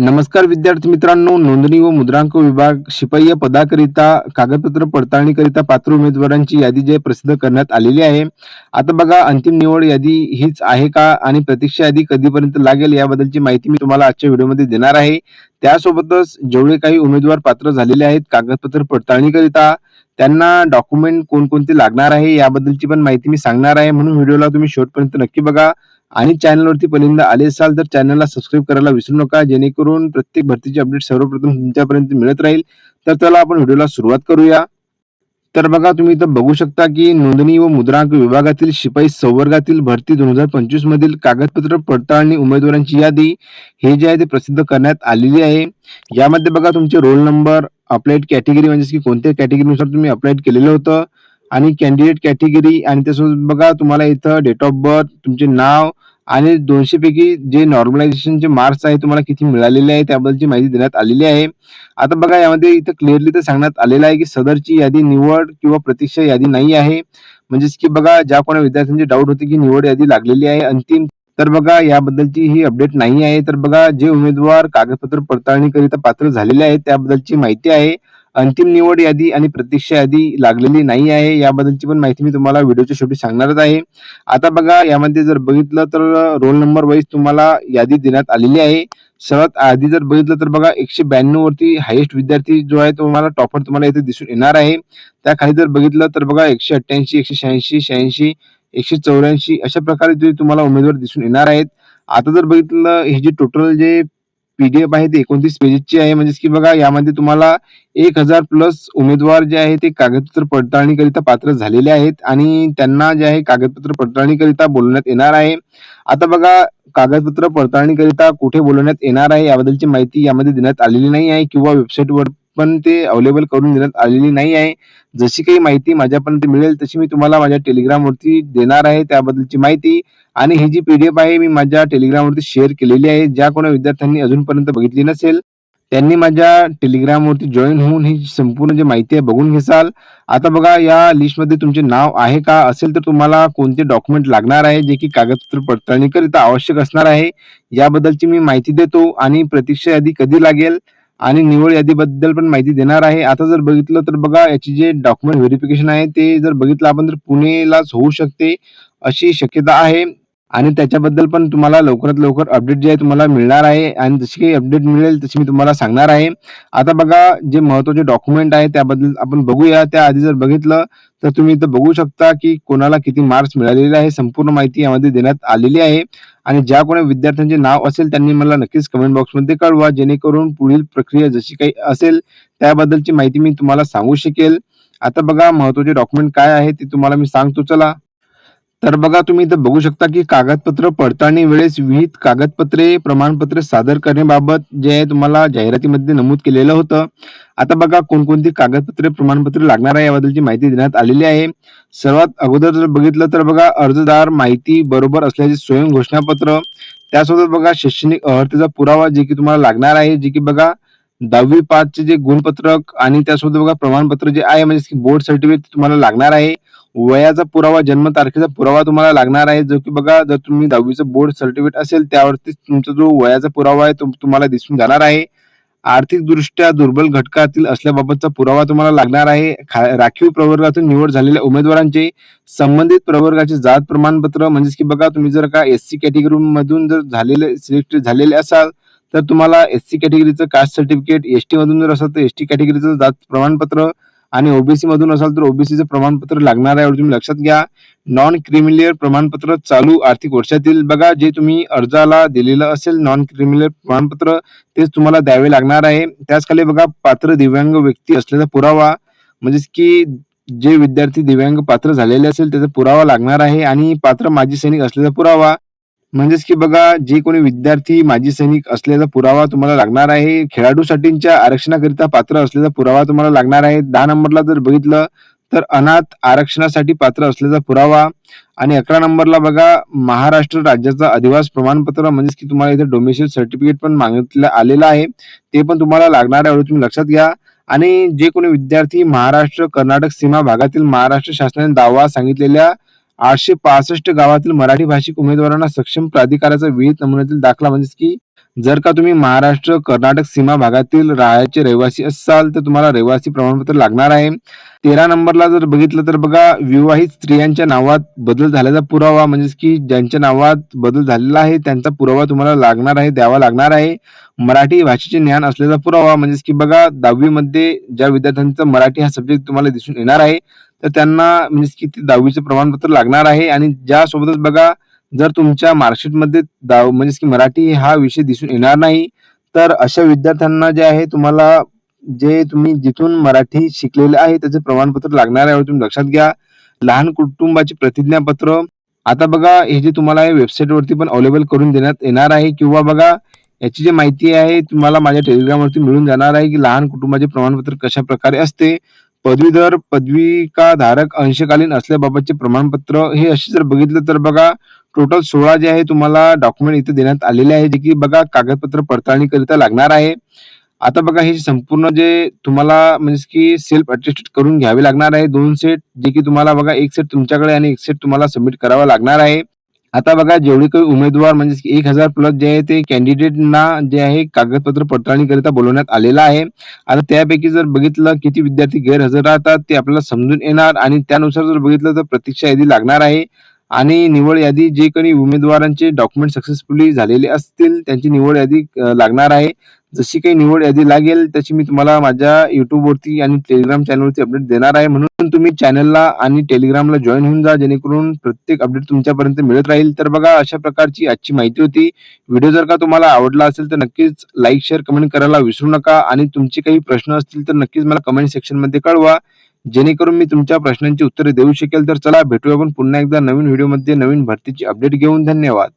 नमस्कार विद्यार्थी मित्रांनो नोंदणी व मुद्रांक विभाग शिपाई पदाकरिता कागदपत्र पडताळणीकरिता पात्र उमेदवारांची यादी जे प्रसिद्ध करण्यात आलेली आहे. आता बघा अंतिम निवड यादी हीच आहे का आणि प्रतीक्षा यादी कधीपर्यंत लागेल याबद्दलची माहिती मी तुम्हाला आजच्या व्हिडिओमध्ये देणार आहे. त्यासोबतच जेवढे काही उमेदवार पात्र झालेले आहेत कागदपत्र पडताळणीकरिता त्यांना डॉक्युमेंट कोणकोणते लागणार आहे याबद्दलची पण माहिती मी सांगणार आहे. म्हणून व्हिडिओला तुम्ही शेवटपर्यंत नक्की बघा. आणि चॅनलवरती पहिल्यांदा आले असाल तर चॅनलला सबस्क्राईब करायला विसरू नका. जेणेकरून प्रत्येक भरतीची अपडेट सर्वप्रथम तुमच्यापर्यंत मिळत राहील. तर त्याला आपण व्हिडिओला सुरुवात करूया. तर बघा तुम्ही इथं बघू शकता की नोंदणी व मुद्रांक विभागातील शिपाई संवर्गातील भरती दोन हजार पंचवीस मधील कागदपत्र पडताळणी उमेदवारांची यादी हे जे आहे ते प्रसिद्ध करण्यात आलेली आहे. यामध्ये बघा तुमचे रोल नंबर अप्लाईड कॅटेगरी म्हणजे की कोणत्या कॅटेगरीनुसार तुम्ही अप्लाइड केलेलं होतं. आणि कॅन्डिडेट कॅटेगरी आणि त्यासोबत बघा तुम्हाला इथं डेट ऑफ बर्थ तुमचे नाव आणि दोनशे पैकी जे नॉर्मलायझेशनचे मार्क्स आहे तुम्हाला किती मिळालेले आहे त्याबद्दलची माहिती देण्यात आलेली आहे. आता बघा यामध्ये इथं क्लिअरली तर सांगण्यात आलेलं आहे की सदरची यादी निवड किंवा प्रतीक्षा यादी नाही आहे. म्हणजेच की बघा ज्या कोणा विद्यार्थ्यांची डाऊट होते की निवड यादी लागलेली आहे अंतिम. तर बघा याबद्दलची ही अपडेट नाही आहे. तर बघा जे उमेदवार कागदपत्र पडताळणीकरिता पात्र झालेले आहेत त्याबद्दलची माहिती आहे. अंतिम निवड यादी आणि प्रतीक्षा यादी लागलेली नाही आहे. याबद्दलची पण माहिती मी तुम्हाला व्हिडिओच्या शेवटी सांगणारच आहे. आता बघा यामध्ये जर बघितलं तर रोल नंबर वाईज तुम्हाला यादी देण्यात आलेली आहे. सर्वात आधी जर बघितलं तर बघा एकशे ब्याण्णव वरती हायेस्ट विद्यार्थी जो आहे तो तुम्हाला टॉपर तुम्हाला इथे दिसून येणार आहे. त्याखाली जर बघितलं तर बघा एकशे अठ्ठ्याऐंशी एकशे शहाऐंशी शहाऐंशी एकशे चौऱ्याऐंशी अशा प्रकारे जे तुम्हाला उमेदवार दिसून येणार आहेत. आता जर बघितलं हे जे टोटल जे पीडीएफ आहे ते एकोणतीस पेजेसची आहे. म्हणजेच की बघा यामध्ये तुम्हाला एक हजार प्लस उमेदवार जे आहे ते कागदपत्र पडताळणीकरिता पात्र झालेले आहेत आणि त्यांना जे आहे कागदपत्र पडताळणीकरिता बोलवण्यात येणार आहे. आता बघा कागदपत्र पडताळणीकरिता कुठे बोलवण्यात येणार आहे याबद्दलची माहिती यामध्ये देण्यात आलेली नाही आहे किंवा वेबसाईटवर पण ते अवेलेबल करून देण्यात आलेली नाही आहे. जशी काही माहिती माझ्यापर्यंत मिळेल तशी मी तुम्हाला माझ्या टेलिग्रामवरती देणार आहे त्याबद्दलची माहिती. आणि ही जी पीडीएफ आहे मी माझ्या टेलिग्रामवरती शेअर केलेली आहे. ज्या कोणा विद्यार्थ्यांनी अजूनपर्यंत बघितली नसेल त्यांनी माझ्या टेलिग्रामवरती जॉईन होऊन ही संपूर्ण जी माहिती आहे बघून घेसाल. आता बघा या लिस्टमध्ये तुमचे नाव आहे का? असेल तर तुम्हाला कोणते डॉक्युमेंट लागणार आहे जे की कागदपत्र पडताळणीकरिता आवश्यक असणार आहे? याबद्दलची मी माहिती देतो आणि प्रतीक्षा यादी कधी लागेल? आणि निवड यादीबद्दल पण माहिती देणार आहे. आता जर बघितलं तर बघा याची जे डॉक्युमेंट व्हेरिफिकेशन आहे ते जर बघितलं आपण तर पुणेलाच होऊ शकते अशी शक्यता आहे. आणि त्याच्याबद्दल पण तुम्हाला लवकरात लवकर अपडेट जे आहे तुम्हाला मिळणार आहे. आणि जशी काही अपडेट मिळेल तशी मी तुम्हाला सांगणार आहे. आता बघा जे महत्त्वाचे डॉक्युमेंट आहे त्याबद्दल आपण बघूया. त्याआधी जर बघितलं तर तुम्ही इथं बघू शकता की कोणाला किती मार्क्स मिळालेले आहे. संपूर्ण माहिती यामध्ये देण्यात आलेली आहे. आणि ज्या कोणी विद्यार्थ्यांचे नाव असेल त्यांनी मला नक्कीच कमेंट बॉक्समध्ये कळवा. जेणेकरून पुढील प्रक्रिया जशी काही असेल त्याबद्दलची माहिती मी तुम्हाला सांगू शकेल. आता बघा महत्त्वाचे डॉक्युमेंट काय आहे ते तुम्हाला मी सांगतो. चला. तर बघा तुम्ही इथं बघू शकता की कागदपत्र पडताळणी वेळेस विविध कागदपत्रे प्रमाणपत्रे सादर करण्याबाबत जे आहे तुम्हाला जाहिरातीमध्ये नमूद केलेलं होतं. आता बघा कोणकोणती कागदपत्रे प्रमाणपत्र लागणार आहे याबद्दलची माहिती देण्यात आलेली आहे. सर्वात अगोदर जर बघितलं तर बघा अर्जदार माहिती बरोबर असल्याचे स्वयं घोषणापत्र त्यासोबत बघा शैक्षणिक अर्हतेचा पुरावा जे की तुम्हाला लागणार आहे जे की बघा दहावी पाचचे जे गुणपत्रक आणि त्यासोबत बघा प्रमाणपत्र जे आहे म्हणजे बोर्ड सर्टिफिकेट तुम्हाला लागणार आहे. वयाचा पुरावा जन्म तारखेचा पुरावा तुम्हाला लागणार आहे. जो की बघा जर तुम्ही दहावीचं बोर्ड सर्टिफिकेट असेल त्यावरती तुमचा जो वयाचा पुरावा आहे तो तुम्हाला दिसून जाणार आहे. आर्थिकदृष्ट्या दुर्बल घटकातील असल्याबाबतचा पुरावा तुम्हाला लागणार आहे. खा- राखीव प्रवर्गातून निवड झालेल्या उमेदवारांचे संबंधित प्रवर्गाचे जात प्रमाणपत्र म्हणजेच की बघा तुम्ही जर का एस सी कॅटेगरी मधून जर झालेले सिलेक्ट झालेले असाल तर तुम्हाला एस सी कॅटेगरीचं कास्ट सर्टिफिकेट एस टी मधून जर असेल तर एस टी कॅटेगरीचं जात प्रमाणपत्र आणि ओबीसी मधून असाल तर ओबीसीचं प्रमाणपत्र लागणार आहे तुम्ही लक्षात घ्या. नॉन क्रिमिलियर प्रमाणपत्र चालू आर्थिक वर्षातील. बघा जे तुम्ही अर्जाला दिलेलं असेल नॉन क्रिमिलियर प्रमाणपत्र तेच तुम्हाला द्यावे लागणार आहे. त्याच खाली बघा पात्र दिव्यांग व्यक्ती असलेला पुरावा. म्हणजेच की जे विद्यार्थी दिव्यांग पात्र झालेले असेल त्याचा पुरावा लागणार आहे. आणि पात्र माजी सैनिक असलेला पुरावा. म्हणजेच की बघा जे कोणी विद्यार्थी माजी सैनिक असलेला पुरावा तुम्हाला लागणार आहे खेळाडूसाठीच्या आरक्षणाकरिता पात्र असलेला पुरावा तुम्हाला लागणार आहे. दहा नंबरला जर बघितलं तर अनाथ आरक्षणासाठी पात्र असलेला पुरावा. आणि अकरा नंबरला बघा महाराष्ट्र राज्याचा अधिवास प्रमाणपत्र म्हणजेच की तुम्हाला इथे डोमेसिल सर्टिफिकेट पण मागितलं आलेलं आहे. ते पण तुम्हाला लागणार आहे तुम्ही लक्षात घ्या. आणि जे कोणी विद्यार्थी महाराष्ट्र कर्नाटक सीमा भागातील महाराष्ट्र शासनाने दावा सांगितलेल्या आठशे पासष्ट गावातील मराठी भाषिक उमेदवारांना सक्षम प्राधिकाराचा विहित नमुन्यातील दाखला म्हणजेच की जर का तुम्ही महाराष्ट्र कर्नाटक सीमा भागातील राहायचे रहिवासी असाल तर तुम्हाला रहिवासी प्रमाणपत्र लागणार आहे. तेरा नंबरला जर बघितलं तर बघा विवाहित स्त्रियांच्या नावात बदल झाल्याचा पुरावा म्हणजेच की ज्यांच्या नावात बदल झालेला आहे त्यांचा पुरावा तुम्हाला लागणार आहे द्यावा लागणार आहे. मराठी भाषेचे ज्ञान असल्याचा पुरावा म्हणजेच की बघा दहावीमध्ये ज्या विद्यार्थ्यांचा मराठी हा सब्जेक्ट तुम्हाला दिसून येणार आहे तर त्यांना म्हणजे की ते दहावीचं प्रमाणपत्र लागणार आहे आणि ज्यासोबतच बघा जर तुमच्या मार्कशीटमध्ये दाव म्हणजेच की मराठी हा विषय दिसून येणार नाही तर अशा विद्यार्थ्यांना जे आहे तुम्हाला जे तुम्ही जिथून मराठी शिकलेले आहे त्याचे प्रमाणपत्र लागणार आहे तुम्ही लक्षात घ्या. लहान कुटुंबाचे प्रतिज्ञापत्र. आता बघा हे जे तुम्हाला वेबसाईट वरती पण अवेलेबल करून देण्यात येणार आहे किंवा बघा याची जी माहिती आहे तुम्हाला माझ्या टेलिग्राम वरती मिळून जाणार आहे की लहान कुटुंबाचे प्रमाणपत्र कशा प्रकारे असते. पदवीधर पदविका धारक अंशकालीन असल्याबाबतचे प्रमाणपत्र हे असे जर बघितलं तर बघा टोटल सोळा जे आहे तुम्हाला डॉक्युमेंट इथे देण्यात आलेले आहे जे की बघा कागदपत्र पडताळणी करिता लागणार आहे. आता बघा हे संपूर्ण जे तुम्हाला म्हणजे की सेल्फ अटेस्टेड करून घ्यावे लागणार आहे. दोन सेट जे की तुम्हाला बघा एक सेट तुमच्याकडे आणि एक सेट तुम्हाला सबमिट करावा लागणार आहे. आता बघा जेवढे काही उमेदवार म्हणजे एक हजार प्लस जे आहे ते कॅन्डिडेटना जे आहे कागदपत्र पडताळणीकरिता बोलवण्यात आलेलं आहे. आता त्यापैकी जर बघितलं किती विद्यार्थी गैरहजर राहतात ते आपल्याला समजून येणार आणि त्यानुसार जर बघितलं तर प्रतीक्षा यादी लागणार आहे. आणि निवड यादी जे काही उमेदवारांचे डॉक्युमेंट सक्सेसफुली झालेले असतील त्यांची निवड यादी लागणार आहे. जशी काही निवड यादी लागेल तशी मी तुम्हाला माझ्या युट्यूब वरती आणि टेलिग्राम चॅनलवरती अपडेट देणार आहे. म्हणून तुम्ही चॅनलला आणि टेलिग्रामला जॉईन होऊन जा जेणेकरून प्रत्येक अपडेट तुमच्यापर्यंत मिळत राहील. तर बघा अशा प्रकारची आजची माहिती होती. व्हिडिओ जर का तुम्हाला आवडला असेल तर नक्कीच लाईक शेअर कमेंट करायला विसरू नका. आणि तुमचे काही प्रश्न असतील तर नक्कीच मला कमेंट सेक्शनमध्ये कळवा. जेणेकरून मी तुमच्या प्रश्नांची उत्तरे देऊ शकेल. तर चला भेटूया आपण पुन्हा एकदा नवीन व्हिडिओमध्ये नवीन भरतीची अपडेट घेऊन. धन्यवाद.